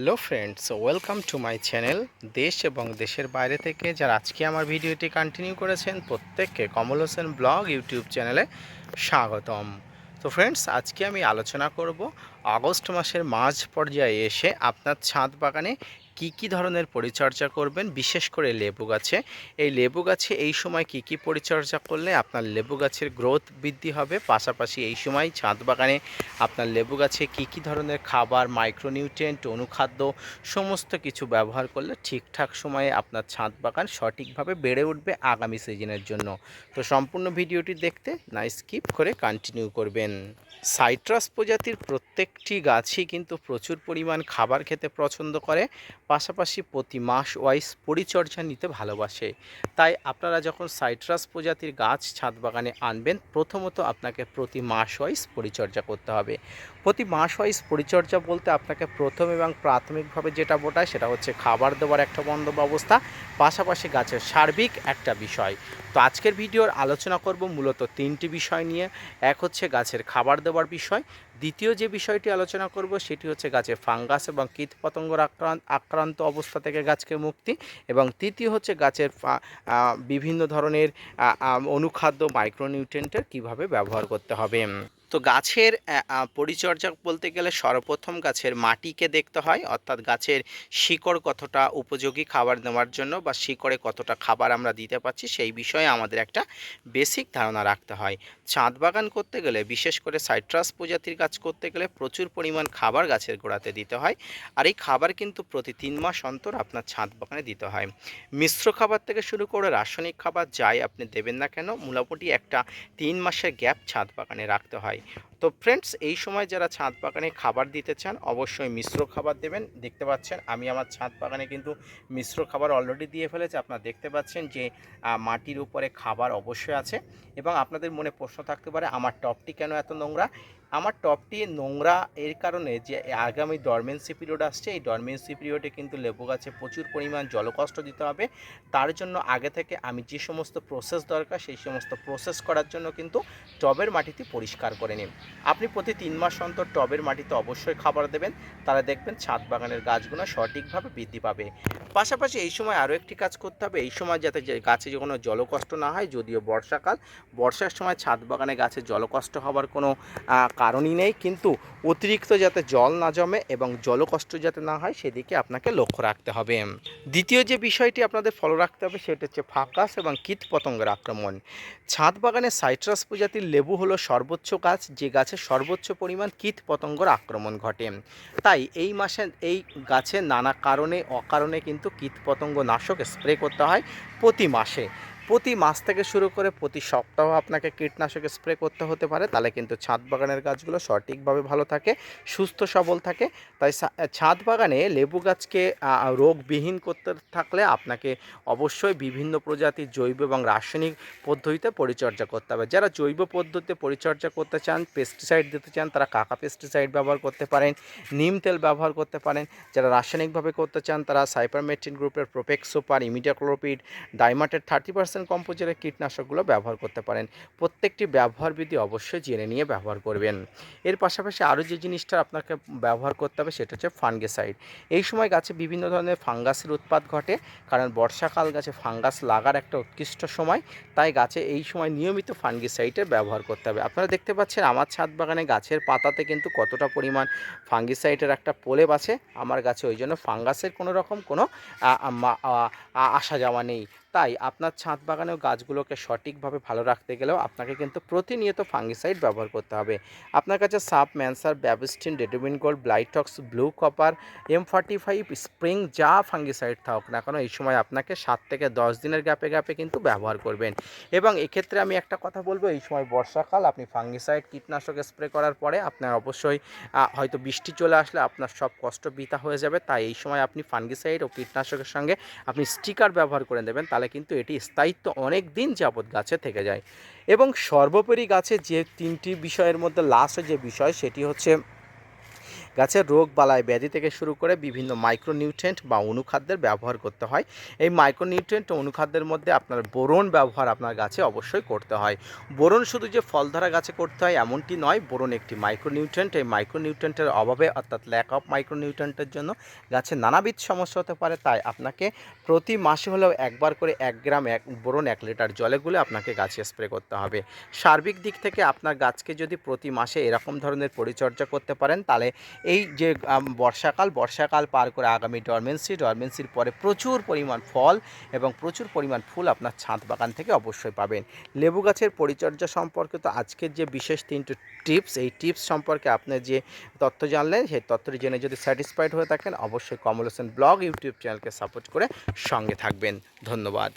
Hello friends welcome to my channel দেশ এবং দেশের বাইরে থেকে যারা আজকে আমার ভিডিওটি কন্টিনিউ করেছেন, প্রত্যেককে কমল হোসেন ব্লগ ইউটিউব চ্যানেলে স্বাগতম। তো ফ্রেন্ডস আজকে আমি আলোচনা করব আগস্ট মাসের মাঝ পর্যায়ে এসে আপনার ছাদ বাগানে কি কি ধরনের পরিচর্যা করবেন? বিশেষ করে লেবু গাছে। এই লেবু গাছে এই সময় কি কি পরিচর্যা করলে আপনার লেবু গাছের গ্রোথ বৃদ্ধি হবে? পাশাপাশি এই সময় ছাদ বাগানে আপনার লেবু গাছে কি কি ধরনের খাবার মাইক্রোনিউট্রিয়েন্ট অনুখাদ্য সমস্ত কিছু ব্যবহার করলে ঠিকঠাক সময়ে আপনার ছাদ বাগান সঠিকভাবে বেড়ে উঠবে আগামী সিজনের জন্য। তো সম্পূর্ণ ভিডিওটি দেখতে না স্কিপ করে কন্টিনিউ করবেন। সাইট্রাস প্রজাতির প্রত্যেকটি গাছই কিন্তু প্রচুর পরিমাণ খাবার খেতে পছন্দ করে। পাশাপাশি প্রতি মাস ওয়াইজ পরিচর্যা নিতে ভালোবাসে। তাই আপনারা যখন সাইট্রাস প্রজাতির গাছ ছাদ বাগানে আনবেন, প্রথমত আপনাকে প্রতি মাস ওয়াইজ পরিচর্যা করতে হবে। প্রতি মাস ওয়াইজ পরিচর্যা বলতে আপনাকে প্রথম এবং প্রাথমিকভাবে যেটা বোটায় সেটা হচ্ছে খাবার দেওয়ার একটা বন্ধ ব্যবস্থা পাশাপাশি গাছের সার্বিক একটা বিষয়। তো আজকের ভিডিওর আলোচনা করব মূলত তিনটি বিষয় নিয়ে। এক হচ্ছে গাছের খাবার দেওয়ার বিষয়। দ্বিতীয় যে বিষয়টি আলোচনা করব সেটি হচ্ছে গাছে ফাঙ্গাস এবং কীটপতঙ্গর আক্রান্ত আক্রান্ত অবস্থা থেকে গাছকে মুক্তি। এবং তৃতীয় হচ্ছে গাছের বিভিন্ন ধরনের অনুখাদ্য মাইক্রোনিউট্রেন্টের কীভাবে ব্যবহার করতে হবে। তো গাছের পরিচর্যা বলতে গেলে সর্বপ্রথম গাছের মাটিকে দেখতে হয়, অর্থাৎ গাছের শিকড় কতটা উপযোগী খাবার দেওয়ার জন্য বা শিকড়ে কতটা খাবার আমরা দিতে পারছি সেই বিষয়ে আমাদের একটা বেসিক ধারণা রাখতে হয়। ছাদ বাগান করতে গেলে, বিশেষ করে সাইট্রাস প্রজাতির গাছ করতে গেলে প্রচুর পরিমাণ খাবার গাছের গোড়াতে দিতে হয় আর এই খাবার কিন্তু প্রতি তিন মাস অন্তর আপনার ছাদ বাগানে দিতে হয়। মিশ্র খাবার থেকে শুরু করে রাসায়নিক খাবার যাই আপনি দেবেন না কেন, মোটামুটি একটা তিন মাসের গ্যাপ ছাদ বাগানে রাখতে হয়। তো ফ্রেন্ডস এই সময় যারা ছাদ বাগানে খাবার দিতে চান, অবশ্যই মিশ্র খাবার দেবেন। দেখতে পাচ্ছেন, আমি আমার ছাদ বাগানে কিন্তু মিশ্র খাবার অলরেডি দিয়ে ফেলেছি। আপনারা দেখতে পাচ্ছেন যে মাটির উপরে খাবার অবশ্যই আছে। এবং আপনাদের মনে প্রশ্ন থাকতে পারে, আমার টপটি কেন এত নোংরা? আমার টপটি নোংরা এর কারণে যে আগামী ডরমেন্সি পিরিয়ড আসছে, এই ডরমেন্সি পিরিয়ডে কিন্তু লেবু গাছে প্রচুর পরিমাণ জলকষ্ট দিতে হবে। তার জন্য আগে থেকে আমি যে সমস্ত প্রসেস দরকার, সেই সমস্ত প্রসেস করার জন্য কিন্তু টবের মাটিতে পরিষ্কার করে নিন। আপনি প্রতি তিন মাস অন্তর টবের মাটিতে অবশ্যই খাবার দেবেন। তারা দেখবেন ছাদ বাগানের গাছগুলো সঠিকভাবে বৃদ্ধি পাবে। পাশাপাশি এই সময় আরও একটি কাজ করতে হবে, এই সময় যাতে যে গাছে কোনো জলকষ্ট না হয়, যদিও বর্ষাকাল, বর্ষার সময় ছাদ বাগানে গাছে জলকষ্ট হওয়ার কোনো কারণই নেই, কিন্তু অতিরিক্ত যাতে জল না জমে এবং জলকষ্ট যাতে না হয়, সেদিকে আপনাকে লক্ষ্য রাখতে হবে। দ্বিতীয় যে বিষয়টি আপনাদের ফলো রাখতে হবে, সেটা হচ্ছে ফাঁকাস এবং কীট পতঙ্গের আক্রমণ। ছাদ বাগানে সাইট্রাস প্রজাতির লেবু হলো সর্বোচ্চ গাছ, যে গাছে সর্বোচ্চ পরিমাণ কীট পতঙ্গর আক্রমণ ঘটে। তাই এই মাসে, এই গাছে নানা কারণে, অকারণে কিন্তু কীট পতঙ্গ নাশক স্প্রে করতে হয় প্রতি মাসে। প্রতি মাস থেকে শুরু করে প্রতি সপ্তাহ আপনাকে কীটনাশক স্প্রে করতে হতে পারে। তাহলে কিন্তু ছাদ বাগানের গাছগুলো সঠিকভাবে ভালো থাকে, সুস্থ, সবল থাকে। তাই ছাদ বাগানে লেবু গাছকে রোগবিহীন করতে থাকলে আপনাকে অবশ্যই বিভিন্ন প্রজাতির জৈব এবং রাসায়নিক পদ্ধতিতে পরিচর্যা করতে হবে। যারা জৈব পদ্ধতিতে পরিচর্যা করতে চান পেস্টিসাইড দিতে চান, তারা কাকা পেস্টিসাইড ব্যবহার করতে পারেন, নিম তেল ব্যবহার করতে পারেন। যারা রাসায়নিকভাবে করতে চান, তারা সাইপারমেট্রিন গ্রুপের প্রোপেক্স সুপার ইমিডিয়াক্লোপিড ডাইমাটের থার্টি পার্সেন্ট কম্পোজারের কীটনাশকগুলো ব্যবহার করতে পারেন। প্রত্যেকটি ব্যবহার বিধি অবশ্যই জেনে নিয়ে ব্যবহার করবেন। এর পাশাপাশি আরও যে জিনিসটা আপনাকে ব্যবহার করতে হবে সেটা হচ্ছে ফানগেসাইড এই সময় গাছে বিভিন্ন ধরনের ফাঙ্গাসের উৎপাদ ঘটে, কারণ বর্ষাকাল গাছে ফাঙ্গাস লাগার একটা উৎকৃষ্ট সময়, তাই গাছে এই সময় নিয়মিত ফাঙ্গিসাইডের ব্যবহার করতে হবে। আপনারা দেখতে পাচ্ছেন আমার ছাদ বাগানে গাছের পাতাতে কিন্তু কতটা পরিমাণ ফাঙ্গিসাইডের একটা প্রলেপ আছে। আমার গাছে ওই জন্য ফাঙ্গাসের কোনো রকম কোনো আসা যাওয়া নেই। তাই আপনার ছাদ বাগানেও গাছগুলোকে সঠিকভাবে ভালো রাখতে গেলেও আপনাকে কিন্তু প্রতিনিয়ত ফাঙ্গিসাইড ব্যবহার করতে হবে। আপনার কাছে সাপ ম্যানসার, Bavistin ডেডোমিন gold, Blitox, blue copper, M forty five, spring যা ফাঙ্গিসাইড থাকুক না কেন এই সময় আপনাকে সাত থেকে দশ দিনের গ্যাপে গ্যাপে কিন্তু ব্যবহার করবেন। এবং এক্ষেত্রে আমি একটা কথা বলব, এই সময় বর্ষাকাল, আপনি ফাঙ্গিসাইড কীটনাশক স্প্রে করার পরে আপনার অবশ্যই হয়তো বৃষ্টি চলে আসলে আপনার সব কষ্ট বৃথা হয়ে যাবে, তাই এই সময় আপনি ফাঙ্গিসাইড ও কীটনাশকের সঙ্গে আপনি স্টিকার ব্যবহার করে দেবেন তাহলে কিন্তু এটি স্থায়িত্ব অনেক দিন যাবৎ গাছে থেকে যায়। এবং সর্বোপরি গাছে যে তিনটি বিষয়ের মধ্যে লাস্ট যে বিষয় সেটি হচ্ছে গাছের রোগ বালায় ব্যাধি থেকে শুরু করে বিভিন্ন মাইক্রোনিউট্রেন্ট বা অনুখাদ্যের ব্যবহার করতে হয়। এই মাইক্রোনিউট্রেন্ট অনুখাদ্যের মধ্যে আপনার বোরন ব্যবহার আপনার গাছে অবশ্যই করতে হয়। বোরন শুধু যে ফল ধরা গাছে করতে হয় এমনটি নয়, বোরন একটি মাইক্রোনিউট্রেন্ট এই মাইক্রোনিউট্রেন্টের অভাবে অর্থাৎ ল্যাক অফ মাইক্রোনিউট্রেন্টের জন্য গাছে নানাবিধ সমস্যা হতে পারে। তাই আপনাকে প্রতি মাসে হলেও একবার করে এক গ্রাম এক বোরন এক লিটার জলে গুলে আপনাকে গাছে স্প্রে করতে হবে। সার্বিক দিক থেকে আপনার গাছকে যদি প্রতি মাসে এরকম ধরনের পরিচর্যা করতে পারেন, তাহলে এই যে বর্ষাকাল বর্ষাকাল পার করে আগামী ডরমেন্সি ডরমেন্সির পরে প্রচুর পরিমাণ ফল এবং প্রচুর পরিমাণ ফুল আপনার ছাদ বাগান থেকে অবশ্যই পাবেন। লেবু গাছের পরিচর্যা সম্পর্কিত আজকের যে বিশেষ তিনটে টিপস এই টিপস সম্পর্কে আপনি যে তথ্য জানলেন, সেই তথ্যটি জেনে যদি স্যাটিসফাইড হয়ে থাকেন, অবশ্যই কমল হোসেন ব্লগ ইউটিউব চ্যানেলকে সাপোর্ট করে সঙ্গে থাকবেন। ধন্যবাদ।